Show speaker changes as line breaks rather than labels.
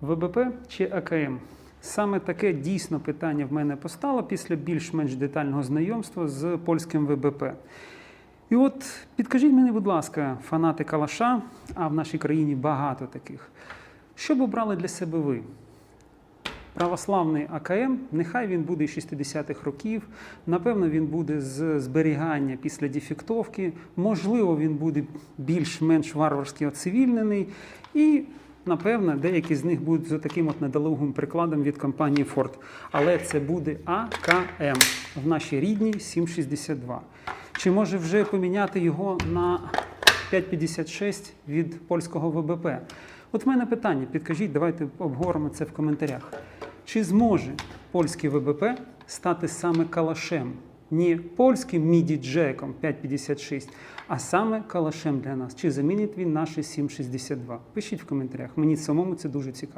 ВБП чи АКМ? Саме таке дійсно питання в мене постало після більш-менш детального знайомства з польським ВБП. І от підкажіть мені, будь ласка, фанати Калаша, а в нашій країні багато таких. Що б обрали для себе ви? Православний АКМ, нехай він буде 60-х років, напевно, він буде з зберігання після дефектовки, можливо, він буде більш-менш варварськи оцивільнений, і, напевно, деякі з них будуть за таким от недолугим прикладом від компанії Ford. Але це буде АКМ в нашій рідній 762. Чи може вже поміняти його на 5,56 від польського ВБП? От в мене питання, підкажіть, давайте обговоримо це в коментарях. Чи зможе польський ВБП стати саме калашем? Не польським міді-джеком 5,56, а саме калашем для нас. Чи замінить він наші 7,62? Пишіть в коментарях. Мені самому це дуже цікаво.